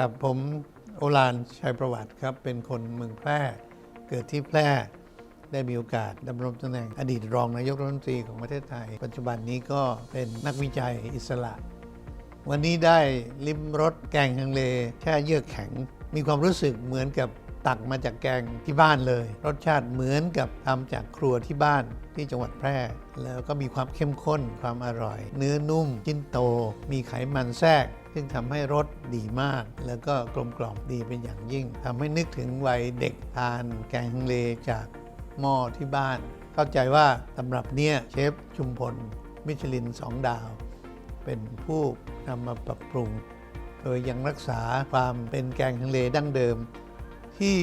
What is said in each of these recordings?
ครับผมโอลานชัยประวัติครับเป็นคนเมืองแพร่ เกิดที่แพร่ได้มีโอกาสดำรงตำแหน่งอดีตรองนายกรัฐมนตรีของประเทศไทย ปัจจุบันนี้ก็เป็นนักวิจัยอิสระ วันนี้ได้ลิ้มรสแกงฮังเลแช่เยือกแข็ง มีความรู้สึกเหมือนกับ ตักมาจากแกงที่บ้านเลย รสชาติเหมือนกับทำจากครัวที่บ้านที่จังหวัดแพร่ แล้วก็มีความเข้มข้นความอร่อย เนื้อนุ่มชิ้นโต มีไขมันแทรก ซึ่งทำให้รสดีมาก แล้วก็กลมกล่อมดีเป็นอย่างยิ่งทำให้นึกถึงวัยเด็กทานแกงฮังเลจากหม้อที่บ้าน เข้าใจว่าตำรับเนี้ยเชฟชุมพลมิชลินสองดาว เป็นผู้นำมาปรับปรุง โดยยังรักษาความเป็นแกงฮังเลดั้งเดิม ที่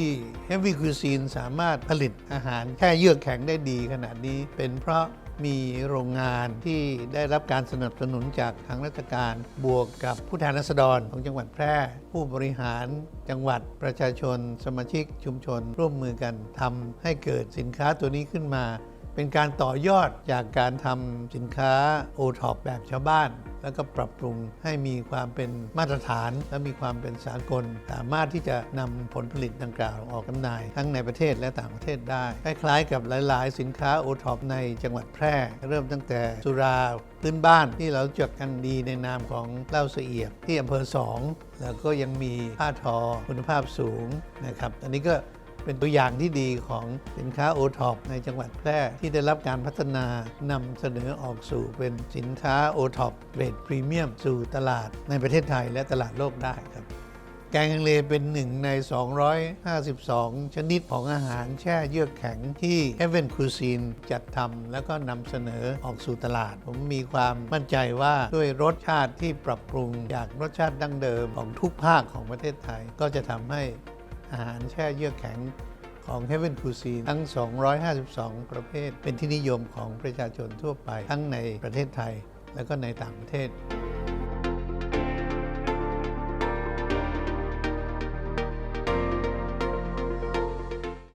Heavy Cuisine สามารถผลิตอาหารแค่เยือกแข็งได้ดีขนาดนี้ เป็นเพราะมีโรงงานที่ได้รับการสนับสนุนจากทางราชการ บวกกับผู้แทนราษฎรของจังหวัดแพร่ ผู้บริหารจังหวัดประชาชน สมาชิกชุมชน ร่วมมือกันทำให้เกิดสินค้าตัวนี้ขึ้นมา เป็นการต่อยอดจากการทำสินค้าโอท็อปแบบชาวบ้าน แล้วก็ปรับปรุงให้มีความเป็นมาตรฐาน และมีความเป็นสากล สามารถที่จะนำผลผลิตดังกล่าวออกจำหน่าย ทั้งในประเทศและต่างประเทศได้ คล้ายๆ กับหลาย ๆ สินค้าโอท็อปในจังหวัดแพร่ เริ่มตั้งแต่สุราพื้นบ้านที่เราจักกันดีในนามของเหล้าเสียบที่อำเภอสองแล้วก็ยังมีผ้าทอคุณภาพสูงนะครับ อันนี้ก็ เป็นตัวอย่างที่ดีของสินค้าโอท็อปในจังหวัดแพร่ที่ได้รับการพัฒนานำเสนอออกสู่เป็นสินค้าโอท็อปเกรดพรีเมียมสู่ตลาดในประเทศไทยและตลาดโลกได้ครับแกงฮังเลเป็นหนึ่งใน 252 ชนิดของอาหารแช่เยือกแข็งที่ Heaven Cuisine จัดทำแล้วก็นำเสนอออกสู่ตลาด ผมมีความมั่นใจว่าด้วยรสชาติที่ปรับปรุงจากรสชาติดั้งเดิมของทุกภาคของประเทศไทย ก็จะทำให้ อาหารแช่เยือกแข็งของ Heaven Cuisine ทั้ง 252 ประเภท เป็นที่นิยมของประชาชนทั่วไป ทั้งในประเทศไทยและก็ในต่างประเทศ